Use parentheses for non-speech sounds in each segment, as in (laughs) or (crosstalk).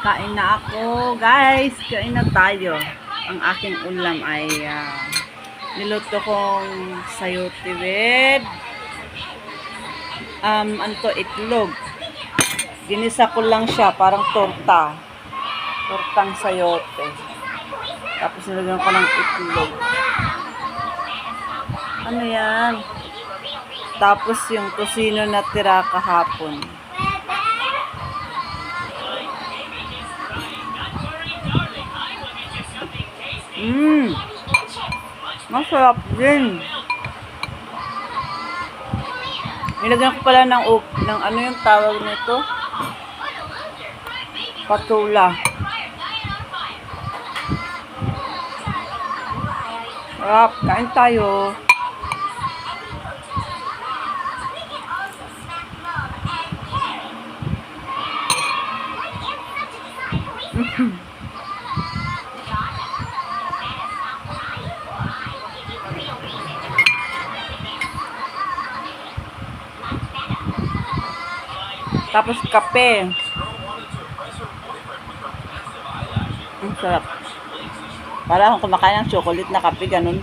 Kain na ako, guys. Kain na tayo. Ang aking ulam ay ah, niluto kong sayote with um, ano to, itlog. Ginisa ko lang siya, parang torta. Tortang sayote. Tapos nilagyan ko ng itlog. Ano yan? Tapos yung tosino na tira kahapon. Mmm. Masarap din. Nilagyan ko pala ng, ng ano yung tawag nito? Patula. Sarap. Kain tayo. (laughs) Tapos kape. Ang sarap. Para akong kumakain ng chocolate na kape, ganun.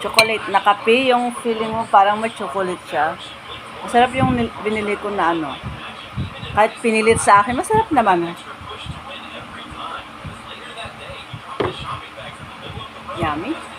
Chocolate na kape, yung feeling mo parang may chocolate siya. Masarap yung nil- binili ko na ano. Kahit pinilit sa akin, masarap naman. Yummy.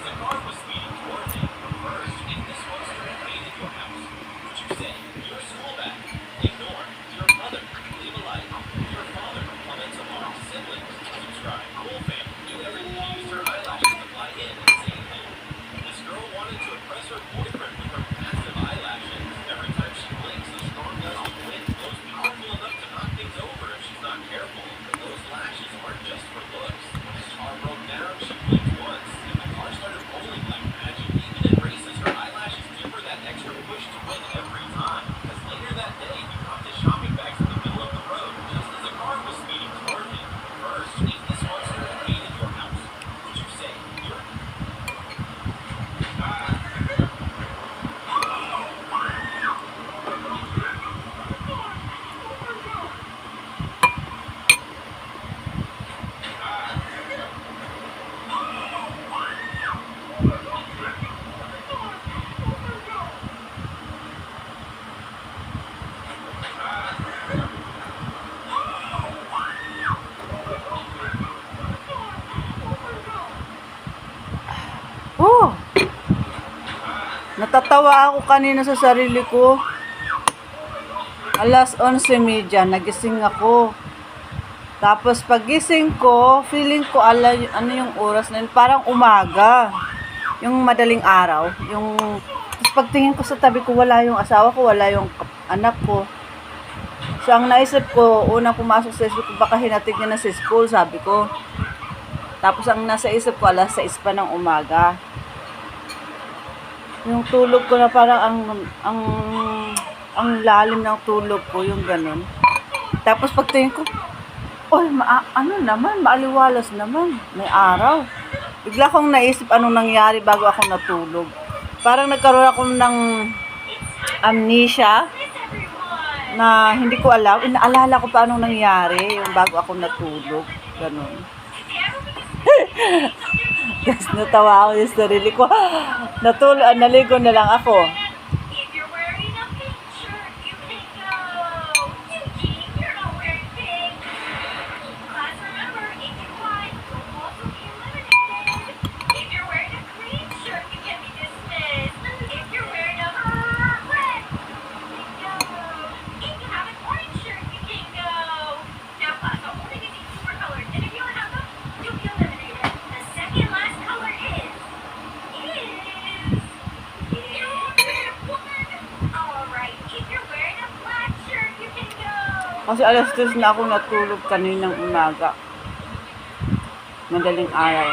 Natatawa ako kanina sa sarili ko. Alas 11.30, nagising ako. Tapos pagising ko, feeling ko ala, ano yung oras na yun, parang umaga. Yung madaling araw. Yung, tapos pagtingin ko sa tabi ko, wala yung asawa ko, wala yung anak ko. So ang naisip ko, unang pumasok sa isip ko, baka hinatig niya na sa school, sabi ko. Tapos ang nasa isip ko, alas 6 pa ng umaga. Yung tulog ko na parang ang ang ang lalim ng tulog ko, yung ganun. Tapos pagtingin ko, oy, ma- ano naman, maaliwalas naman, may araw. Bigla kong naisip anong nangyari bago ako natulog. Parang nagkaroon ako ng amnesia na hindi ko alam. Inaalala ko pa anong nangyari yung bago ako natulog. Ganun. (laughs) Tapos natawa ako yung sarili ko. (gasps) Natulo, ah, naligo na lang ako. Kasi alas 3 na ako natulog kaninang umaga. Madaling araw.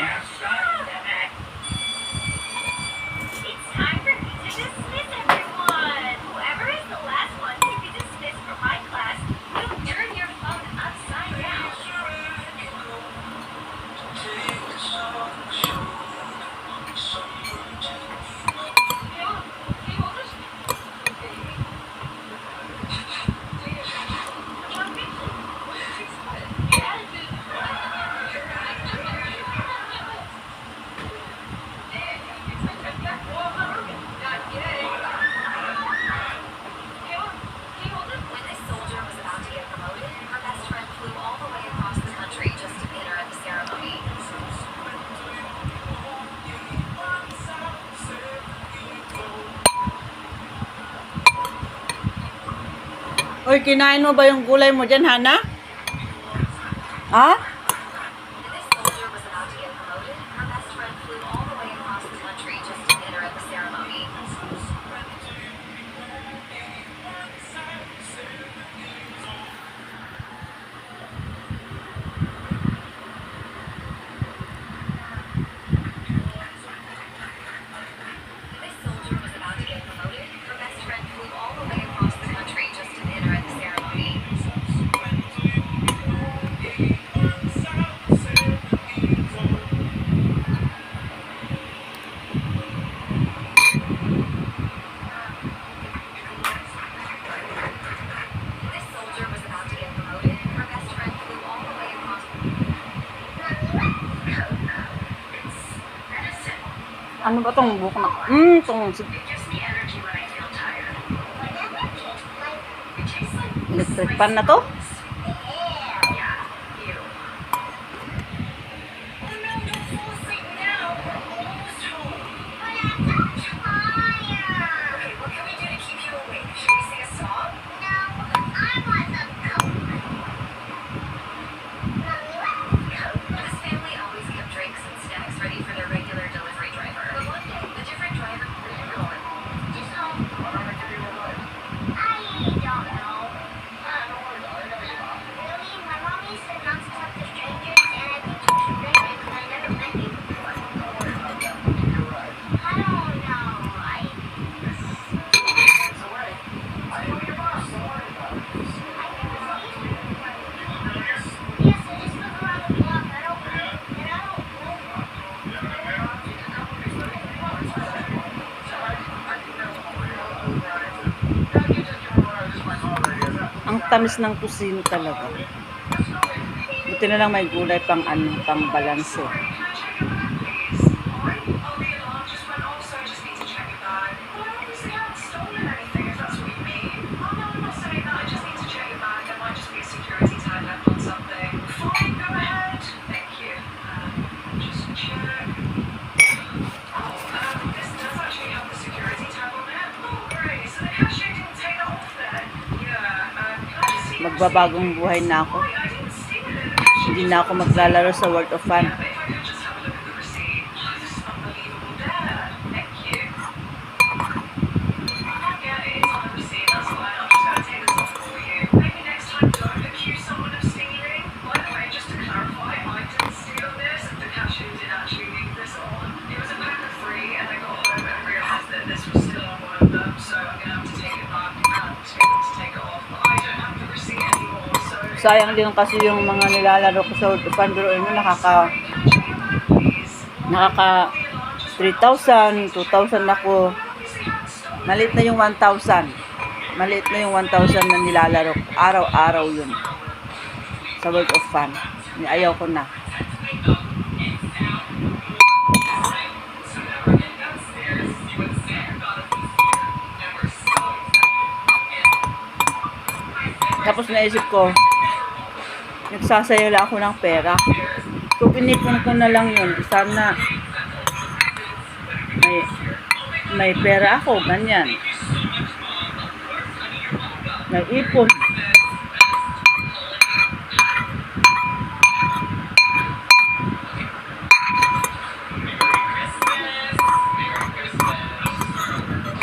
Uy, kinain mo ba yung gulay mo dyan, Hana? Ha? This Ano ba tong buhok na? Hmm, tong electric pan na to? Tamis ng kusino talaga. Buti na lang may gulay pang ano, pang balanse. Magbabagong buhay na ako. Hindi na ako maglalaro sa World of Fun. Sayang din kasi yung mga nilalaro ko sa. Pero ano, nakaka, nakaka 3,000, 2,000 ako. Maliit na yung 1,000. Maliit na yung 1,000 na nilalaro. Araw-araw yun. Sa World of Fun. Ayaw ko na. Tapos naisip ko, nagsasayala ako ng pera. Kung pinipon ko na lang yun, sana may, may pera ako, ganyan. May ipon.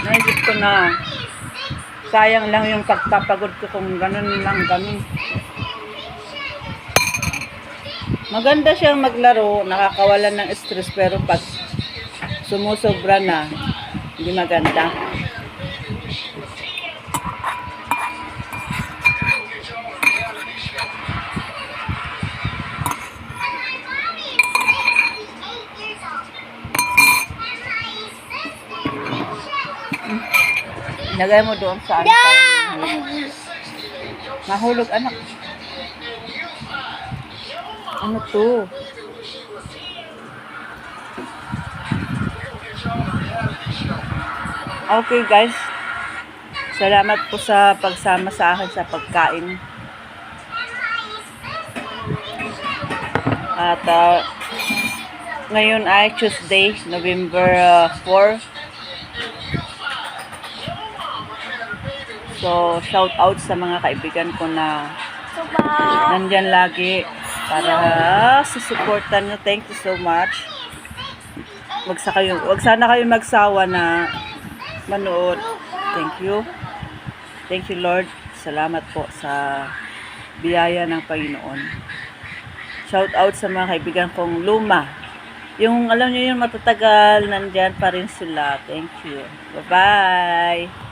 Naisip ko na sayang lang yung pagpapagod ko kung ganun lang kami. Maganda siyang maglaro, nakakawalan ng stress, pero pag sumusobra na, hindi maganda. Ilagay mo doon sa ano. Mahulog, anak. Ano to? Okay guys. Salamat po sa pagsama sa akin sa pagkain. At ah, ngayon ay Tuesday, November ah, 4. So, shout out sa mga kaibigan ko na nandyan lagi para susuportan nyo. Thank you so much. Wag, sa wag sana kayo magsawa na manood. Thank you. Thank you, Lord. Salamat po sa biyaya ng Panginoon. Shout out sa mga kaibigan kong luma. Yung alam niyo yung matatagal, nandyan pa rin sila. Thank you. Bye-bye.